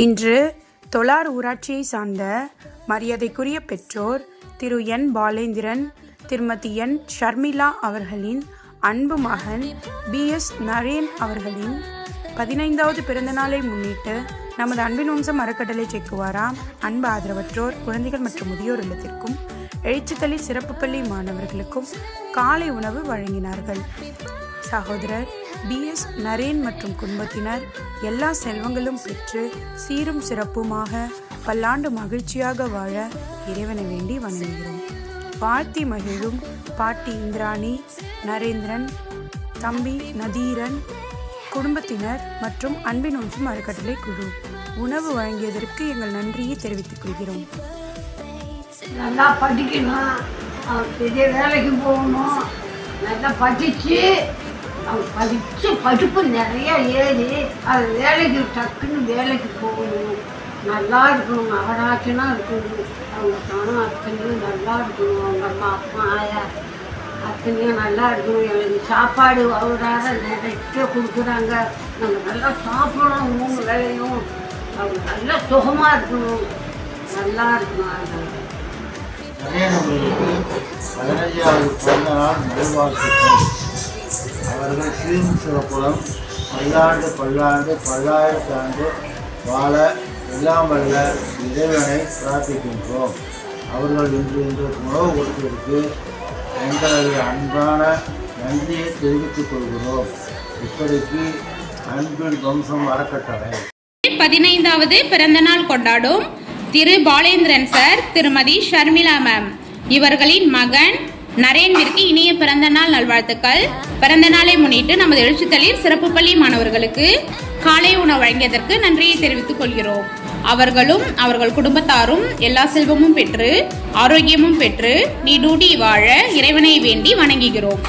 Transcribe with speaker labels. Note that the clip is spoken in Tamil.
Speaker 1: இன்று தொலார் ஊராட்சியை சார்ந்த மரியாதைக்குரிய பெற்றோர் திரு என். பாலேந்திரன் திருமதி என். ஷர்மிளா அவர்களின் அன்பு மகன் பி. எஸ். நரேன் அவர்களின் பதினைந்தாவது பிறந்தநாளை முன்னிட்டு நமது அன்பின் வம்சம் அறக்கட்டளை செக்குவாரா அன்பு ஆதரவற்றோர் குழந்தைகள் மற்றும் முதியோர் இல்லத்திற்கும் எழுச்சித்தளி சிறப்பு பள்ளி மாணவர்களுக்கும் காலை உணவு வழங்கினார்கள். சகோதரர் பி. எஸ். நரேன் மற்றும் குடும்பத்தினர் எல்லா செல்வங்களும் பெற்று சீரும் சிறப்புமாக பல்லாண்டு மகிழ்ச்சியாக வாழ இறைவனை வேண்டி வணங்குகிறோம். வாழ்த்தி மகிழும் பாட்டி இந்திராணி நரேந்திரன் தம்பி நதீரன் குடும்பத்தினர் மற்றும் அன்பின் ஒன்றும் அறக்கட்டளை குழு. உணவு வழங்கியதற்கு எங்கள் நன்றியை தெரிவித்துக் கொள்கிறோம்.
Speaker 2: நல்லா படிக்கணும். அவன் பெரிய வேலைக்கு போகணும். நல்லா படித்து அவன் படித்து படிப்பு நிறைய ஏறி அது வேலைக்கு டக்குன்னு வேலைக்கு போகணும். நல்லா இருக்கணும். நகராட்சினா இருக்கணும். அவங்க தானும் அத்தனையும் நல்லா இருக்கணும். அவங்க அம்மா அப்பா ஆயா அத்தனையும் நல்லா இருக்கணும். எங்களுக்கு சாப்பாடு அவராக நிறைய கொடுக்குறாங்க. நாங்கள் நல்லா சாப்பிடணும் மூணு வேலையும் அவங்க நல்லா சுகமாக இருக்கணும். நல்லா இருக்கணும் அதனால
Speaker 3: பதினஞ்சாவது பிறந்த நாள் நல்வாழ்த்துக்கள் அவர்கள் சீரும் சிறப்புடன் பல்லாண்டு பல்லாண்டு பல்லாயிரத்தாண்டு வாழ எல்லாம் வல்ல இறைவனை பிரார்த்திக்கின்றோம் அவர்கள் இன்று எங்களுக்கு உணவு கொடுத்ததற்கு எங்களது அன்பான நன்றியை தெரிவித்துக் கொள்கிறோம். இப்படிக்கு அன்பின் வம்சம் அறக்கட்டளை
Speaker 4: பதினைந்தாவது பிறந்தநாள் கொண்டாடும் திரு பாலேந்திரன் சார் திருமதி ஷர்மிளா மேம். இவர்களின் மகன் நரேன்விற்கு இனிய பிறந்தநாள் நல்வாழ்த்துக்கள். பிறந்த நாளை முன்னிட்டு நமது எழுச்சித்தளிர் சிறப்பு பள்ளி மாணவர்களுக்கு காலை உணவு வழங்கியதற்கு நன்றியை தெரிவித்துக் கொள்கிறோம். அவர்களும் அவர்கள் குடும்பத்தாரும் எல்லா செல்வமும் பெற்று ஆரோக்கியமும் பெற்று நீடூடி வாழ இறைவனை வேண்டி வணங்குகிறோம்.